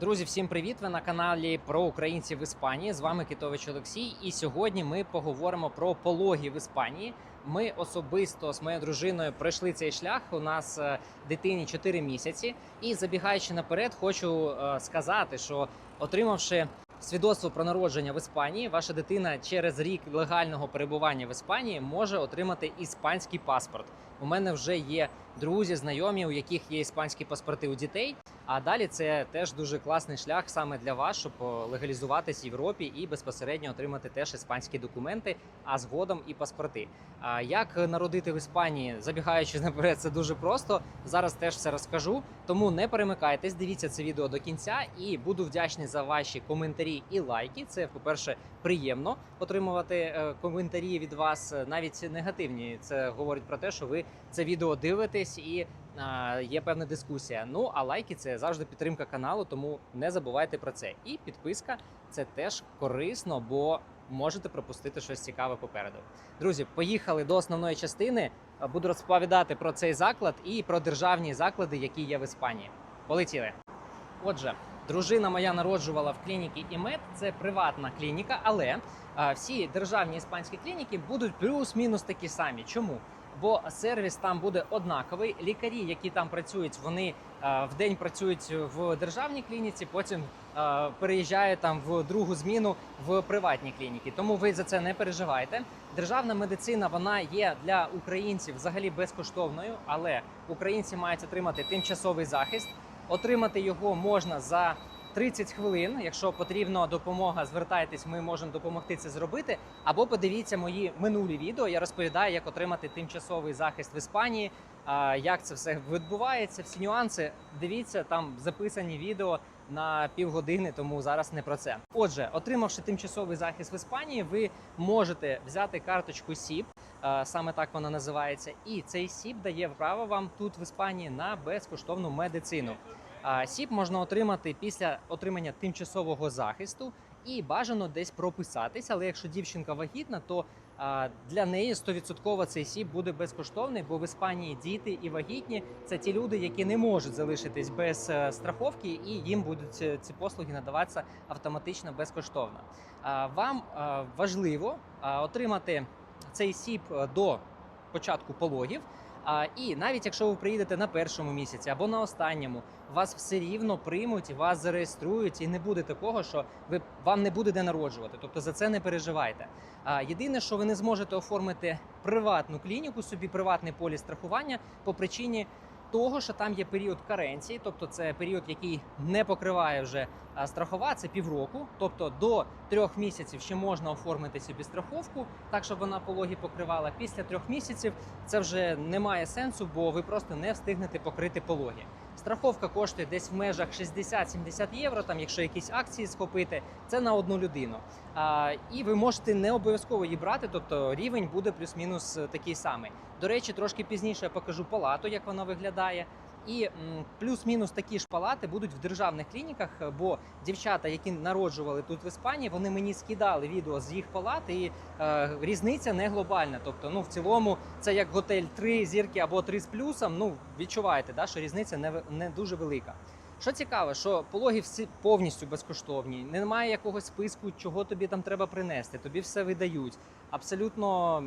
Друзі, всім привіт! Ви на каналі про українців в Іспанії. З вами Китович Олексій. І сьогодні ми поговоримо про пологи в Іспанії. Ми особисто з моєю дружиною пройшли цей шлях. У нас е, дитині 4 місяці. І забігаючи наперед, хочу е, сказати, що отримавши свідоцтво про народження в Іспанії, ваша дитина через рік легального перебування в Іспанії може отримати іспанський паспорт. У мене вже є друзі, знайомі, у яких є іспанські паспорти у дітей. А далі це теж дуже класний шлях саме для вас, щоб легалізуватись в Європі і безпосередньо отримати теж іспанські документи, а згодом і паспорти. А як народити в Іспанії, забігаючи наперед, це дуже просто. Зараз теж все розкажу. Тому не перемикайтесь, дивіться це відео до кінця, і буду вдячний за ваші коментарі і лайки. Це, по-перше, приємно отримувати е, коментарі від вас, е, навіть негативні. Це говорить про те, що ви це відео дивитесь і а, є певна дискусія. Ну а лайки це завжди підтримка каналу, тому не забувайте про це. І підписка це теж корисно, бо можете пропустити щось цікаве попереду. Друзі, поїхали до основної частини. Буду розповідати про цей заклад і про державні заклади, які є в Іспанії. Полетіли. Отже, дружина моя народжувала в клініці ІМЕД. Це приватна клініка, але всі державні іспанські клініки будуть плюс-мінус такі самі. Чому? Бо сервіс там буде однаковий. Лікарі, які там працюють, вони е, в день працюють в державній клініці, потім е, переїжджають там в другу зміну в приватні клініки. Тому ви за це не переживайте. Державна медицина вона є для українців взагалі безкоштовною, але українці мають отримати тимчасовий захист. Отримати його можна за 30 хвилин. Якщо потрібна допомога, звертайтесь, ми можемо допомогти це зробити. Або подивіться мої минулі відео. Я розповідаю, як отримати тимчасовий захист в Іспанії, як це все відбувається, всі нюанси. Дивіться, там записані відео на півгодини, тому зараз не про це. Отже, отримавши тимчасовий захист в Іспанії, ви можете взяти карточку СІП. Саме так вона називається, і цей СІП дає право вам тут в Іспанії на безкоштовну медицину. СІП можна отримати після отримання тимчасового захисту і бажано десь прописатись. Але якщо дівчинка вагітна, то для неї 100% цей СІП буде безкоштовний, бо в Іспанії діти і вагітні це ті люди, які не можуть залишитись без е, страховки, і їм будуть е, ці послуги надаватися автоматично безкоштовно. Вам е, важливо отримати цей СІП до початку пологів. А, і навіть якщо ви приїдете на першому місяці або на останньому, вас все рівно приймуть, вас зареєструють, і не буде такого, що ви вам не буде де народжувати. Тобто за це не переживайте. А єдине, що ви не зможете оформити приватну клініку, собі приватний поліс страхування по причині. Того, що там є період каренції, тобто це період, який не покриває вже страхова, це півроку. Тобто до трьох місяців ще можна оформити собі страховку, так щоб вона пологі покривала. Після трьох місяців це вже не має сенсу, бо ви просто не встигнете покрити пологі. Страховка коштує десь в межах 60-70 євро. Там, якщо якісь акції схопити, це на одну людину. А, і ви можете не обов'язково її брати, тобто рівень буде плюс-мінус е, такий самий. До речі, трошки пізніше я покажу палату, як вона виглядає. І плюс-мінус такі ж палати будуть в державних клініках, е, бо дівчата, які народжували тут в Іспанії, вони мені скидали відео з їх палат, і е, різниця не глобальна. Тобто, ну в цілому, це як готель 3 зірки або 3 з плюсом. Ну відчуваєте, да, що різниця не, не дуже велика. Що цікаво, що пологи всі повністю безкоштовні. Немає якогось списку, чого тобі там треба принести. Тобі все видають. Абсолютно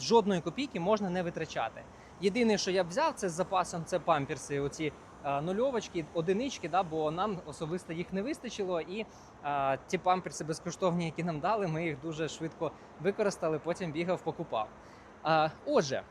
жодної копійки можна не витрачати. Єдине, що я взяв, це з запасом це памперси. Оці е, нульовочки, одинички, да, бо нам особисто їх не вистачило. І а, ті памперси безкоштовні, які нам дали, ми їх дуже швидко використали. Потім бігав, покупав. А, отже.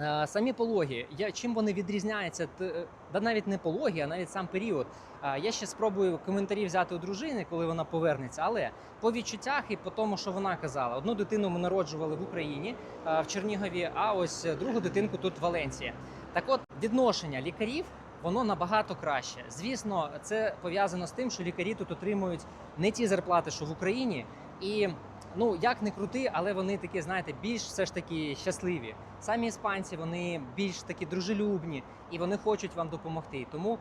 Е, Самі пологи, я, чим вони відрізняються, т- е, навіть не пологи, а навіть сам період. Е, Я ще спробую коментарі взяти у дружини, коли вона повернеться. Але по відчуттях і по тому, що вона казала, одну дитину ми народжували в Україні в Чернігові, а ось другу дитинку тут в Валенції. Так от відношення лікарів. Воно набагато краще. Звісно, це пов'язано з тим, що лікарі тут отримують не ті зарплати, що в Україні, і ну як не крути, але вони такі, знаєте, більш все ж таки щасливі. Самі іспанці вони більш такі дружелюбні і вони хочуть вам допомогти. Тому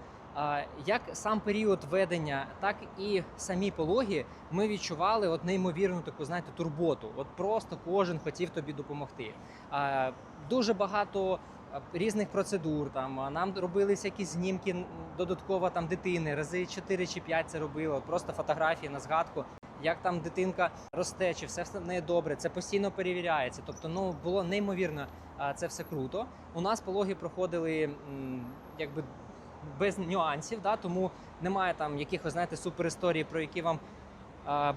як сам період ведення, так і самі пологи ми відчували от неймовірну таку, знаєте, турботу. От просто кожен хотів тобі допомогти. Дуже багато різних процедур. Там нам робилися якісь знімки додатково там дитини, рази 4 чи 5 це робили. От просто фотографії на згадку. Як там дитинка росте, чи все в неї добре, це постійно перевіряється. Тобто, ну було неймовірно, це все круто. У нас пологи проходили якби без нюансів, да, тому немає там якихось, знаєте, супер історій, про які вам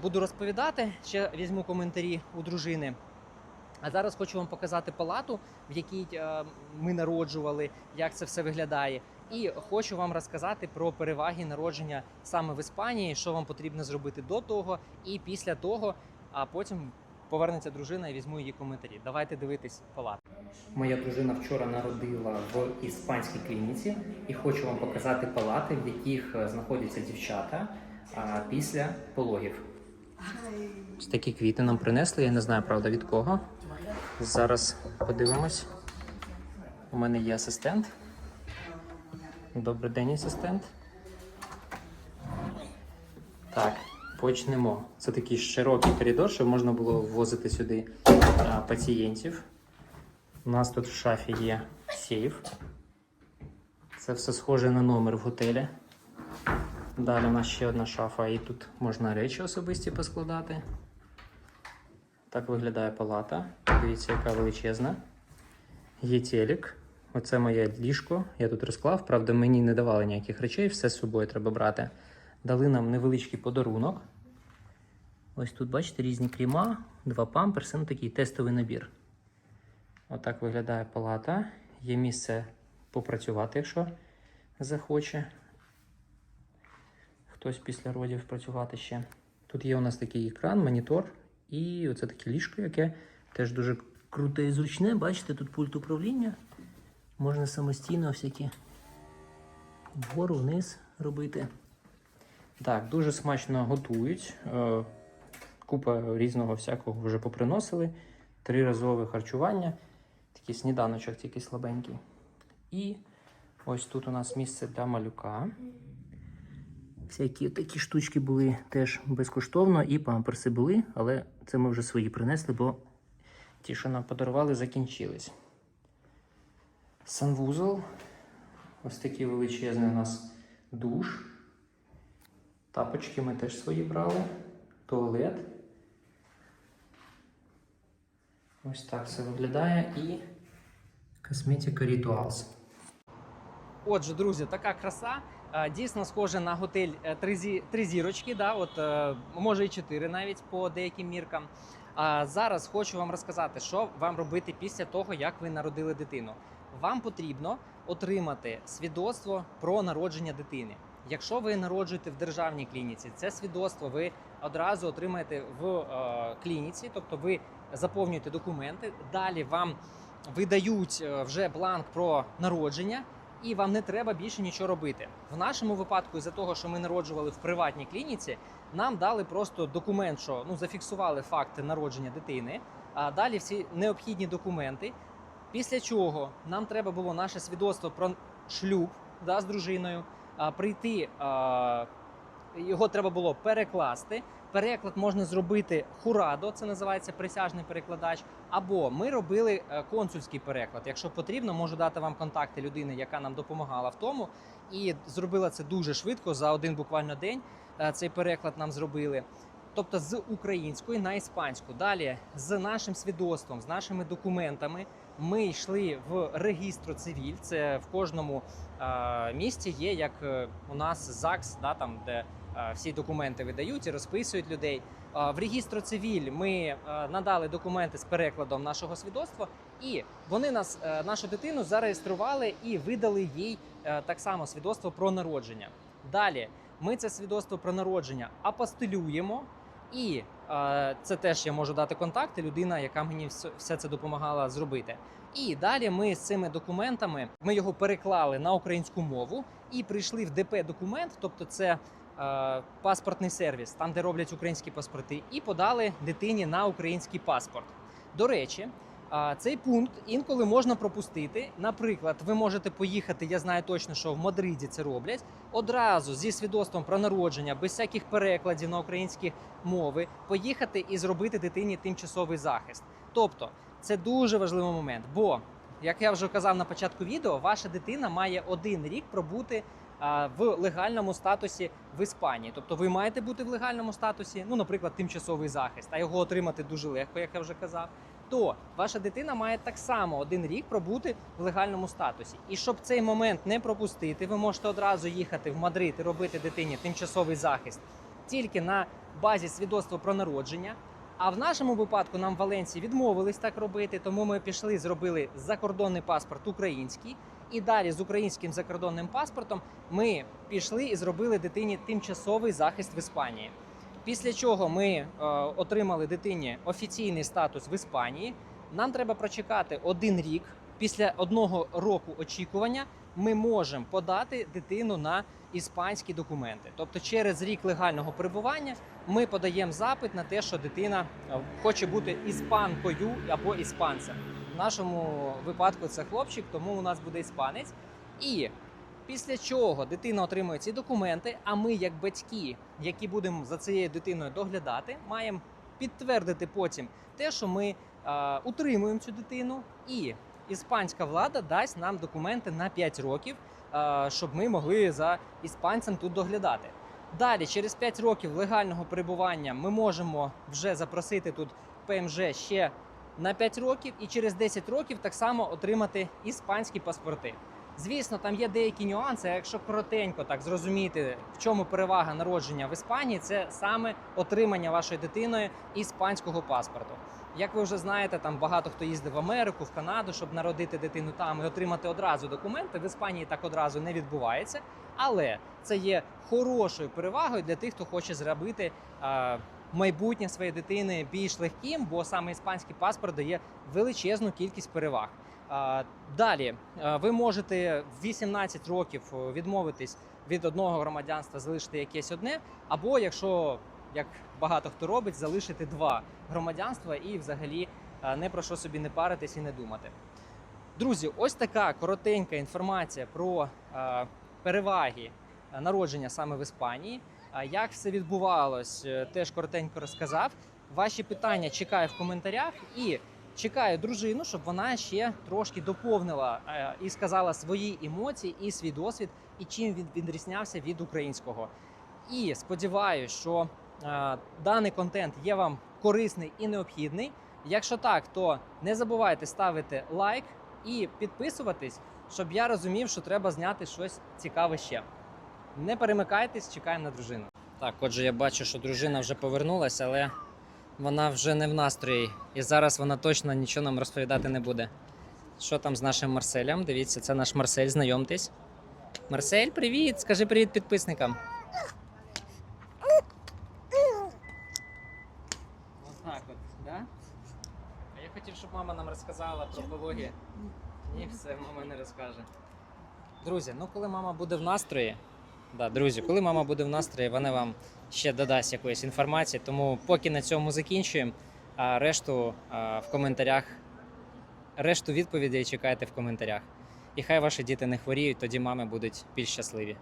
буду розповідати. Ще візьму коментарі у дружини. А зараз хочу вам показати палату, в якій ми народжували, як це все виглядає. І хочу вам розказати про переваги народження саме в Іспанії, що вам потрібно зробити до того і після того. А потім повернеться дружина і візьму її коментарі. Давайте дивитись палату. Моя дружина вчора народила в іспанській клініці, і хочу вам показати палати, в яких е, знаходяться дівчата після пологів. Ось такі квіти нам принесли. Я не знаю, правда, від кого. Зараз подивимось. У мене є асистент. Добрий день, асистент. Так, почнемо. Це такий широкий коридор, щоб можна було ввозити сюди а, пацієнтів. У нас тут в шафі є сейф. Це все схоже на номер в готелі. Далі у нас ще одна шафа, і тут можна речі особисті поскладати. Так виглядає палата. Дивіться, яка величезна. Є телек. Оце моє ліжко. Я тут розклав. Правда, мені не давали ніяких речей, все з собою треба брати. Дали нам невеличкий подарунок. Ось тут, бачите, різні кріма, два памперси, ну такий тестовий набір. Отак виглядає палата. Є місце попрацювати, якщо захоче. Хтось після родів працювати ще. Тут є у нас такий екран, монітор і оце таке ліжко, яке теж дуже круте і зручне. Бачите, тут пульт управління. Можна самостійно всякі вгору, вниз робити. Так, дуже смачно готують. Е, Купа різного всякого вже поприносили. Триразове харчування. Такий сніданочок, тільки слабенький. І ось тут у нас місце для малюка. Всякі такі штучки були теж безкоштовно, і памперси були, але це ми вже свої принесли, бо ті, що нам подарували, закінчились. Санвузол. Ось такий величезний у нас душ. Тапочки ми теж свої брали. Туалет. Ось так все виглядає і косметика Rituals. Отже, друзі, така краса. Е, Дійсно схоже на готель е, три зірочки, да, от, е, може і чотири навіть по деяким міркам. А зараз хочу вам розказати, що вам робити після того, як ви народили дитину. Вам потрібно отримати свідоцтво про народження дитини. Якщо ви народжуєте в державній клініці, це свідоцтво ви одразу отримаєте в е, клініці, тобто ви заповнюєте документи. Далі вам видають е, вже бланк про народження, і вам не треба більше нічого робити. В нашому випадку, із-за того, що ми народжували в приватній клініці, нам дали просто документ, що ну зафіксували факти народження дитини. А далі всі необхідні документи. Після чого нам треба було наше свідоцтво про шлюб да, з дружиною, а, прийти. А, його треба було перекласти. Переклад можна зробити хурадо, це називається присяжний перекладач. Або ми робили е, консульський переклад. Якщо потрібно, можу дати вам контакти людини, яка нам допомагала в тому, і зробила це дуже швидко за один буквально день. е, Цей переклад нам зробили. Тобто з української на іспанську. Далі з нашим свідоцтвом, з нашими документами. Ми йшли в регістру цивіль. Це в кожному е, місті є, як е, у нас ЗАГС, да, там де е, всі документи видають і розписують людей. Е, в регістру цивіль ми е, надали документи з перекладом нашого свідоцтва, і вони нас, е, нашу дитину, зареєстрували і видали їй е, так само свідоцтво про народження. Далі ми це свідоцтво про народження апостилюємо. І це теж я можу дати контакти, людина, яка мені все, це допомагала зробити. І далі ми з цими документами ми його переклали на українську мову і прийшли в ДП документ, тобто це е, паспортний сервіс, там де роблять українські паспорти, і подали дитині на український паспорт. До речі, цей пункт інколи можна пропустити. Наприклад, ви можете поїхати, я знаю точно, що в Мадриді це роблять одразу зі свідоцтвом про народження, без всяких перекладів на українські мови, поїхати і зробити дитині тимчасовий захист. Тобто, це дуже важливий момент, бо як я вже казав на початку відео, ваша дитина має один рік пробути в легальному статусі в Іспанії. Тобто ви маєте бути в легальному статусі, ну, наприклад, тимчасовий захист, а його отримати дуже легко, як я вже казав. То ваша дитина має так само один рік пробути в легальному статусі. І щоб цей момент не пропустити, ви можете одразу їхати в Мадрид і робити дитині тимчасовий захист тільки на базі свідоцтва про народження. А в нашому випадку нам в Валенції відмовились так робити, тому ми пішли, зробили закордонний паспорт український. І далі з українським закордонним паспортом ми пішли і зробили дитині тимчасовий захист в Іспанії. Після чого ми е, отримали дитині офіційний статус в Іспанії. Нам треба прочекати один рік. Після одного року очікування ми можемо подати дитину на іспанські документи. Тобто, через рік легального перебування ми подаємо запит на те, що дитина е, хоче бути іспанкою або іспанцем. В нашому випадку це хлопчик, тому у нас буде іспанець. І після чого дитина отримує ці документи, а ми, як батьки, які будемо за цією дитиною доглядати, маємо підтвердити потім те, що ми е, утримуємо цю дитину, і іспанська влада дасть нам документи на 5 років, е, щоб ми могли за іспанцем тут доглядати. Далі, через 5 років легального перебування, ми можемо вже запросити тут ПМЖ ще на 5 років, і через 10 років так само отримати іспанські паспорти. Звісно, там є деякі нюанси. а Якщо коротенько так зрозуміти, в чому перевага народження в Іспанії, це саме отримання вашою дитиною іспанського паспорту. Як ви вже знаєте, там багато хто їздив в Америку, в Канаду, щоб народити дитину там і отримати одразу документи. В Іспанії так одразу не відбувається, але це є хорошою перевагою для тих, хто хоче зробити майбутнє своєї дитини більш легким, бо саме іспанський паспорт дає величезну кількість переваг. Далі ви можете в 18 років е, відмовитись від одного громадянства, залишити якесь одне, або якщо як багато хто робить, залишити два громадянства і взагалі не про що собі не паритись і не думати. Друзі, ось така коротенька інформація про переваги народження саме в Іспанії. Як все відбувалось, е, теж коротенько розказав. Ваші питання чекаю в коментарях і чекаю дружину, щоб вона ще трошки доповнила е, і сказала свої емоції і свій досвід, і чим він відрізнявся від українського. І сподіваюся, що е, даний контент є вам корисний і необхідний. Якщо так, то не забувайте ставити лайк і підписуватись, щоб я розумів, що треба зняти щось цікаве ще. Не перемикайтесь, чекаємо на дружину. Так, отже, я бачу, що дружина вже повернулася, але вона вже не в настрої. І зараз вона точно нічого нам розповідати не буде. Що там з нашим Марселем? Дивіться, це наш Марсель, знайомтесь. Марсель, привіт! Скажи привіт підписникам. Отак от, да? А я хотів, щоб мама нам розказала про пологи. Ні, все, мама не розкаже. Друзі, ну коли мама буде в настрої, да, друзі, коли мама буде в настрої, вона вам ще додасть якоїсь інформації. Тому поки на цьому закінчуємо, а решту а, в коментарях, решту відповідей чекайте в коментарях. І хай ваші діти не хворіють, тоді мами будуть більш щасливі.